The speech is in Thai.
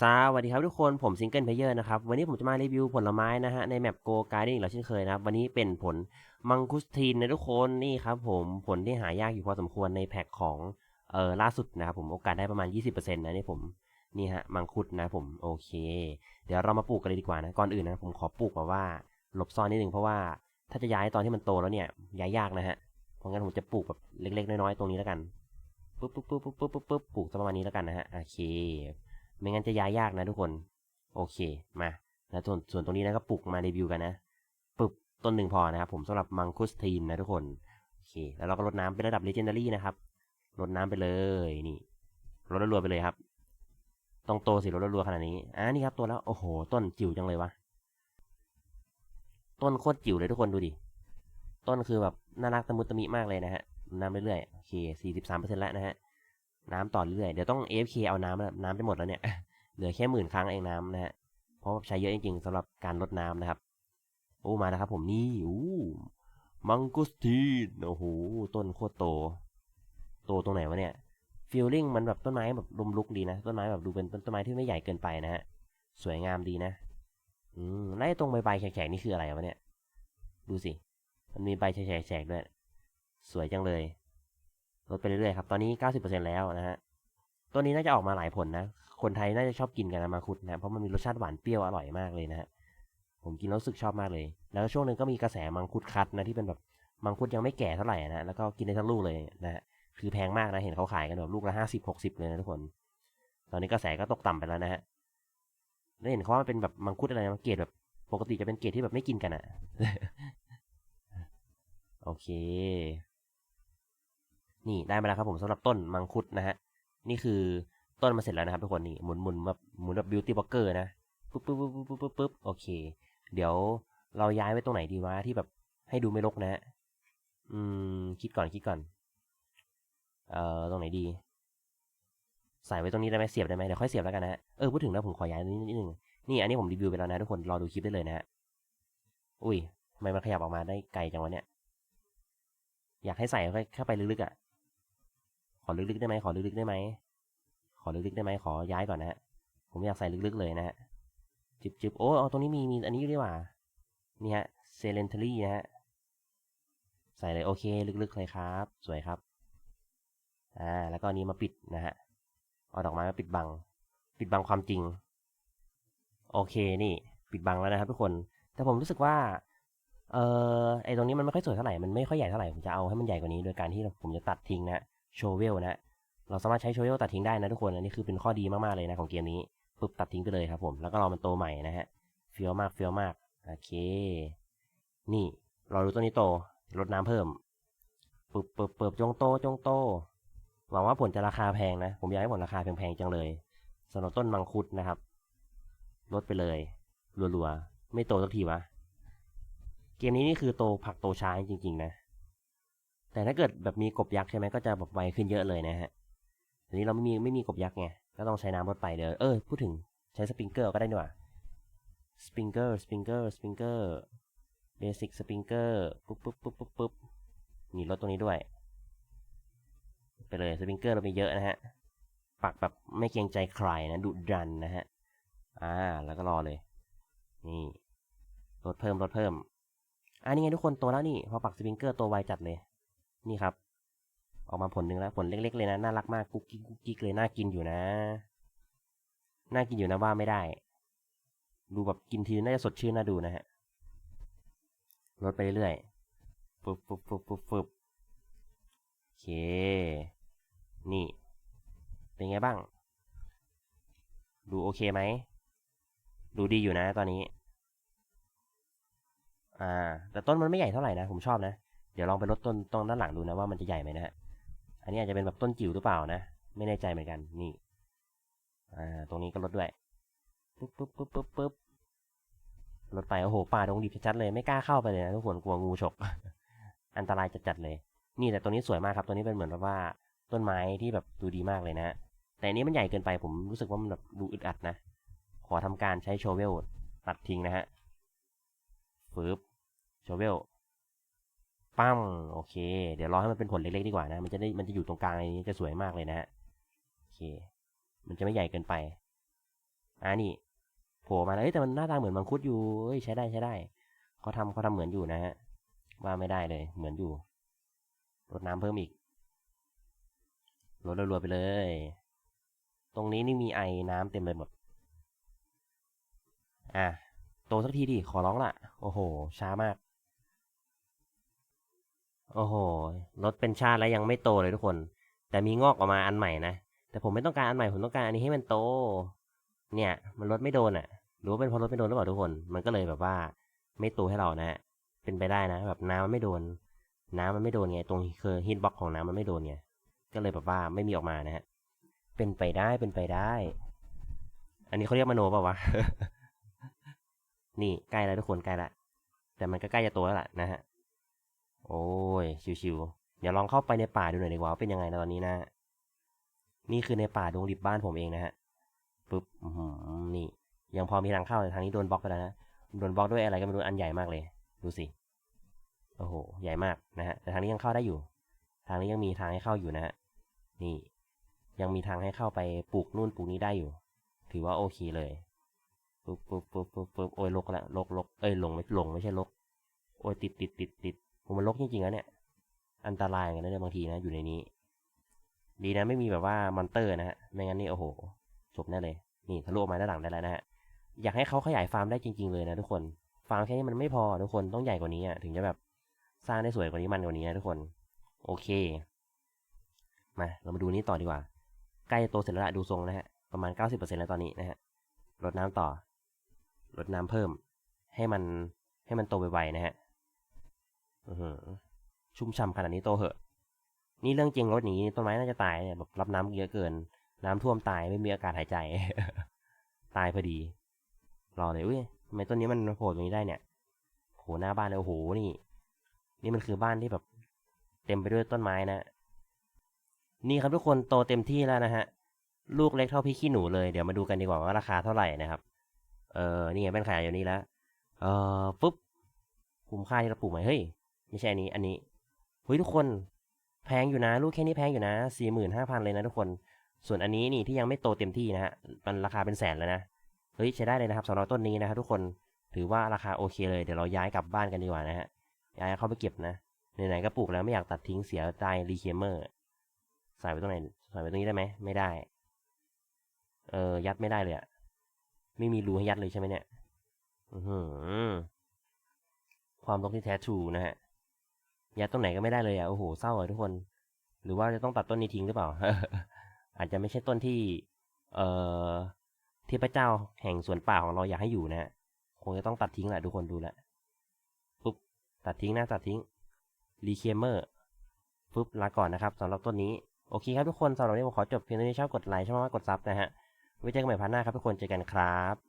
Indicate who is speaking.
Speaker 1: สวัสดีครับทุกคนผมซิงเกิลเพลเยอร์นะครับ วันนี้ผมจะมารีวิวผลไม้นะฮะ ในแมปโกการ์เด้นเราเช่นเคยนะครับ วันนี้เป็นผลมังคุสทีนนะทุกคนนี่ครับผมผลที่หายากอยู่พอสมควรในแพ็คของเออล่าสุดนะครับผมโอกาสได้ประมาณ 20%นะนี่ผมนี่ฮะมังคุดนะผมโอเค เดี๋ยวเรามาปลูกกันเลยดีกว่านะก่อนอื่นนะผมขอปลูกแบบว่าหลบซ่อนนิดนึงเพราะว่าถ้าจะย้ายตอนที่มันโตแล้วเนี่ยย้ายยากนะฮะเพราะงั้นผมจะปลูกแบบเล็กๆน้อยๆตรงนี้แล้วกันปุ๊บปุ๊บปุ๊บปุ๊บปุ๊บปุ๊บปลูกประมาณนี้แล้วกันนะฮะโอเค ไม่งั้นจะย้ายยากนะทุกคน โอเค มาแล้วส่วนส่วนตรงนี้นะก็ปลูกมารีวิวกันนะปึบต้นหนึ่งพอนะครับผมสำหรับมังคุสทีนนะทุกคน โอเค แล้วเราก็รดน้ำเป็นระดับเลเจนดารี่นะครับรดน้ำไปเลย นี่รดรัวไปเลยครับ ต้องโตสิรดรัวขนาดนี้ อ่านี่ครับตัวแล้ว โอ้โห ต้นจิ๋วจังเลยวะ ต้นโคตรจิ๋วเลยทุกคนดูดิ ต้นคือแบบน่ารักตะมุตะมิมากเลยนะฮะน้ำเรื่อยๆ โอเคสี่สิบสามเปอร์เซ็นต์แล้วนะฮะ น้ำต่อเรื่อยเดี๋ยวต้อง AFK เอาน้ำน้ำไปหมดแล้วเนี่ยเหลือแค่หมื่นครั้งเองน้ำนะฮะเพราะใช้เยอะจริงๆสำหรับการลดน้ำนะครับโอ้มาแล้วครับผมนี่อู้มังกุสทีนโอ้โหต้นโคตรโต โตตรงไหนวะเนี่ยฟีลลิ่งมันแบบต้นไม้แบบลมลุกดีนะต้นไม้แบบดูเป็นต้นไม้ที่ไม่ใหญ่เกินไปนะฮะสวยงามดีนะอืมแล้ตรงใบใบแฉกๆนี่คืออะไรวะเนี่ย ดูสิ มันมีใบแฉกๆด้วย สวยจังเลย ลดไปเรื่อยๆครับ ตอนนี้ 90%แล้วนะฮะ ตัวนี้น่าจะออกมาหลายผลนะ คนไทยน่าจะชอบกินกันนะมังคุดนะ เพราะมันมีรสชาติหวานเปรี้ยวอร่อยมากเลยนะฮะ ผมกินแล้วรู้สึกชอบมากเลย แล้วช่วงหนึ่งก็มีกระแสมังคุดคัดนะที่เป็นแบบมังคุดยังไม่แก่เท่าไหร่นะ แล้วก็กินได้ทั้งลูกเลยนะฮะ คือแพงมากนะ เห็นเขาขายกันแบบลูกละห้าสิบหกสิบเลยนะทุกคน ตอนนี้กระแสก็ตกต่ำไปแล้วนะฮะ แล้วเห็นเขาว่ามันเป็นแบบมังคุดอะไรนะเกรดแบบ ปกติจะเป็นเกรดที่แบบไม่กินกันอะโอเค นี่ได้มาแล้วครับผมสำหรับต้นมังคุดนะฮะ นี่คือต้นมาเสร็จแล้วนะครับทุกคนนี่หมุนหมุนแบบหมุนแบบบิวตี้บล็อกเกอร์นะปุ๊บปุ๊บปุ๊บปุ๊บปุ๊บปุ๊บโอเค เดี๋ยวเราย้ายไว้ตรงไหนดีวะที่แบบให้ดูไม่รกนะฮะอืมคิดก่อนคิดก่อน เอ่อตรงไหนดี ใส่ไว้ตรงนี้ได้ไหมเสียบได้ไหมเดี๋ยวค่อยเสียบแล้วกันนะฮะเออพูดถึงแล้วผมขอย้ายนิดนิดนึงนี่อันนี้ผมรีวิวไปแล้วนะทุกคนรอดูคลิปได้เลยนะฮะอุ้ยทำไมมันขยับออกมาได้ไกลจังวะเนี่ยอยากให้ใส่เข้าไปลึกๆอะ ขอลึกๆได้ไหมขอลึกๆได้ไหม ขอลึกๆได้ไหมขอย้ายก่อนนะฮะ ผมอยากใส่ลึกๆเลยนะฮะ จิบๆโอ้เอาตรงนี้มีมีอันนี้ด้วยว่ะนี่ฮะเซเลนเทอรี่นะฮะ ใส่เลยโอเคลึกๆเลยครับ สวยครับ อ่า แล้วก็อันนี้มาปิดนะฮะ เอาดอกไม้มาปิดบัง ปิดบังความจริง โอเคนี่ ปิดบังแล้วนะครับทุกคน แต่ผมรู้สึกว่าเออไอตรงนี้มันไม่ค่อยสวยเท่าไหร่ มันไม่ค่อยใหญ่เท่าไหร่ ผมจะเอาให้มันใหญ่กว่านี้ โดยการที่ผมจะตัดทิ้งนะ โชเวลนะ เราสามารถใช้โชเวลตัดทิ้งได้นะทุกคน อันนี้คือเป็นข้อดีมากๆเลยนะของเกมนี้ปึ๊บตัดทิ้งไปเลยครับผม แล้วก็รอมันโตใหม่นะฮะเฟี้ยวมากเฟี้ยวมาก โอเค นี่เราดูต้นนี้โตลดน้ำเพิ่มปึ๊บปึ๊บปึ๊บจงโตจงโต หวังว่าผลจะราคาแพงนะ ผมอยากให้ผลราคาแพงๆจังเลยสำหรับต้นมังคุดนะครับ ลดไปเลย รัวๆ ไม่โตสักทีวะ เกมนี้นี่คือโตผักโตช้าจริงๆนะ แต่ถ้าเกิดแบบมีกบยักษ์ใช่ไหมก็จะแบบไวขึ้นเยอะเลยนะฮะทีนี้เราไม่มีไม่มีกบยักษ์ไงก็ต้องใช้น้ำลดไปเดี๋ยวเออพูดถึงใช้สปริงเกอร์ก็ได้นี่หว่าสปริงเกอร์สปริงเกอร์สปริงเกอร์เบสิกสปริงเกอร์ปุ๊บปุ๊บปุ๊บปุ๊บปุ๊บนี่ลดตรงนี้ด้วย ไปเลยสปริงเกอร์เรามีเยอะนะฮะปักแบบไม่เกรงใจใครนะดุดันนะฮะอ่าแล้วก็รอเลย นี่ลดเพิ่มลดเพิ่มอันนี้ไงทุกคนโตแล้วนี่ พอปักสปริงเกอร์ตัวไวจัดเลย นี่ครับ ออกมาผลหนึ่งแล้วผลเล็กๆเลยนะน่ารักมากกุ๊กกิ๊กกุ๊กกิ๊กเลยน่ากินอยู่นะ น่ากินอยู่นะว่าไม่ได้ ดูแบบกินทีน่าจะสดชื่นน่าดูนะฮะลดไปเรื่อยๆปุ๊บปุ๊บปุ๊บปุ๊บปุ๊บโอเค นี่ เป็นไงบ้าง ดูโอเคไหม ดูดีอยู่นะตอนนี้ อ่า แต่ต้นมันไม่ใหญ่เท่าไหร่นะ ผมชอบนะ เดี๋ยวลองไปลดต้นตรงด้านหลังดูนะว่ามันจะใหญ่ไหมนะฮะ อันนี้อาจจะเป็นแบบต้นจิ๋วหรือเปล่านะ ไม่แน่ใจเหมือนกัน นี่ อ่า ตรงนี้ก็ลดด้วยปุ๊บปุ๊บปุ๊บปุ๊บปุ๊บลดไป โอ้โห ป่าดงดิบชัดเลย ไม่กล้าเข้าไปเลยนะทุกคน กลัวงูฉก อันตรายจัดๆเลย นี่แต่ตัวนี้สวยมากครับ ตัวนี้เป็นเหมือนแบบว่าต้นไม้ที่แบบดูดีมากเลยนะ แต่อันนี้มันใหญ่เกินไป ผมรู้สึกว่ามันแบบดูอึดอัดนะ ขอทำการใช้โชเวลตัดทิ้งนะฮะฟืบโชเวล ปั้มโอเค เดี๋ยวรอให้มันเป็นผลเล็กๆดีกว่านะ มันจะได้มันจะอยู่ตรงกลางนนี้จะสวยมากเลยนะฮะโอเค มันจะไม่ใหญ่เกินไปอ่านี่โผล่มาแล้วเอ้ยแต่มันหน้าตาเหมือนมังคุดอยู่เอ้ยใช้ได้ใช้ได้เขาทำเขาทำเหมือนอยู่นะฮะว่าไม่ได้เลย เหมือนอยู่รดน้ำเพิ่มอีกรดรัวๆไปเลย ตรงนี้นี่มีไอน้ำเต็มไปหมด อะโตสักทีดิขอร้องละโอ้โห ช้ามาก โอ้โหรถเป็นชาติแล้วยังไม่โตเลยทุกคน แต่มีงอกออกมาอันใหม่นะ แต่ผมไม่ต้องการอันใหม่ ผมต้องการอันนี้ให้มันโต เนี่ย มันรถไม่โดนอะ หรือว่าเป็นเพราะรถไม่โดนหรือเปล่าทุกคน มันก็เลยแบบว่า ไม่โตให้เรานะฮะเป็นไปได้นะ แบบน้ำมันไม่โดน น้ำมันไม่โดนไง ตรงคือฮิตบ็อกของน้ำมันไม่โดนไง ก็เลยแบบว่าไม่มีออกมานะฮะ เป็นไปได้ เป็นไปได้ อันนี้เขาเรียกมโนเปล่าวะ นี่ใกล้แล้วทุกคนใกล้ละ แต่มันก็ใกล้จะโตแล้วล่ะนะฮะ โอ้ย ชิวๆ เดี๋ยวลองเข้าไปในป่าดูหน่อยดีกว่าเป็นยังไงนะตอนนี้นะ นี่คือในป่าดงดิบบ้านผมเองนะฮะปุ๊บนี่ ยังพอมีทางเข้าแต่ทางนี้โดนบล็อกไปแล้วนะ โดนบล็อกด้วยอะไรก็ไม่รู้อันใหญ่มากเลย ดูสิ โอ้โห ใหญ่มากนะฮะ แต่ทางนี้ยังเข้าได้อยู่ ทางนี้ยังมีทางให้เข้าอยู่นะฮะ นี่ ยังมีทางให้เข้าไปปลูกนู่นปลูกนี้ได้อยู่ ถือว่าโอเคเลยปุ๊บปุ๊บปุ๊บปุ๊บปุ๊บโอ้ยลกละลกลกเอ้ยลงไม่ลงไม่ใช่ลก โอ้ยติดติดติดติด ผมมันลกจริงๆแล้วเนี่ย อันตรายกันนะเนี่ยบางทีนะอยู่ในนี้ ดีนะไม่มีแบบว่ามอนเตอร์นะฮะ ไม่งั้นนี่โอ้โห จบแน่เลย นี่ทะลุออกมาด้านหลังได้แล้วนะฮะ อยากให้เขาขยายฟาร์มได้จริง ๆเลยนะทุกคน ฟาร์มแค่นี้มันไม่พอทุกคนต้องใหญ่กว่านี้อะถึงจะแบบสร้างได้สวยกว่านี้มันกว่านี้นะทุกคน โอเค มาเรามาดูนี้ต่อดีกว่า ใกล้จะโตเสร็จแล้วละดูทรงนะฮะ ประมาณ 90%แล้วตอนนี้นะฮะ รดน้ำต่อ รดน้ำเพิ่ม ให้มันให้มันโตไวๆนะฮะ ชุ่มฉ่ำขนาดนี้โตเหอะ นี่เรื่องจริงรถนี้ต้นไม้น่าจะตายเนี่ยแบบรับน้ำเยอะเกิน น้ำท่วมตายไม่มีอากาศหายใจ ตายพอดี รอเลยอุ้ยทำไมต้นนี้มันโผล่ตรงนี้ได้เนี่ยโผล่หน้าบ้านเลยโอ้โหนี่ นี่มันคือบ้านที่แบบ เต็มไปด้วยต้นไม้นะนี่ครับทุกคนโตเต็มที่แล้วนะฮะ ลูกเล็กเท่าพี่ขี้หนูเลย เดี๋ยวมาดูกันดีกว่าว่าราคาเท่าไหร่นะครับ เออนี่ไงเป็นขายอยู่นี่แล้ว เออปุ๊บ คุ้มค่าที่เราปลูกไหมเฮ้ย ไม่ใช่อันนี้อันนี้เฮ้ยทุกคนแพงอยู่นะ ลูกแค่นี้แพงอยู่นะสี่หมื่นห้าพันเลยนะทุกคน ส่วนอันนี้นี่ที่ยังไม่โตเต็มที่นะฮะมันราคาเป็นแสนแล้วนะเฮ้ยใช้ได้เลยนะครับสำหรับต้นนี้นะครับทุกคนถือว่าราคาโอเคเลยเดี๋ยวเราย้ายกลับบ้านกันดีกว่านะฮะย้ายเข้าไปเก็บนะไหนๆก็ปลูกแล้วไม่อยากตัดทิ้งเสียใจรีเคมเมอร์ใส่ไว้ตรงไหนใส่ไว้ตรงนี้ได้ไหมไม่ได้ เออยัดไม่ได้เลยอะไม่มีรูให้ยัดเลยใช่ไหมเนี่ยอือความตรงที่แท้ทรูนะฮะ ยัดตรงไหนก็ไม่ได้เลยอะโอ้โหเศร้าเลยทุกคน หรือว่าจะต้องตัดต้นนี้ทิ้งหรือเปล่า อาจจะไม่ใช่ต้นที่ เอ่อเทพระเจ้าแห่งสวนป่าของเราอยากให้อยู่นะ คงจะต้องตัดทิ้งแหละทุกคนดูและปุ๊บตัดทิ้งนะตัดทิ้งรีเคมเมอร์ปุ๊บลาก่อนนะครับสำหรับต้นนี้โอเคครับทุกคนสำหรับวันนี้ผมขอจบเพียงเท่านี้ชอบกดไลค์ชอบมากกดซับนะฮะไว้เจอกันใหม่พาร์ทหน้าครับทุกคนเจอกันครับ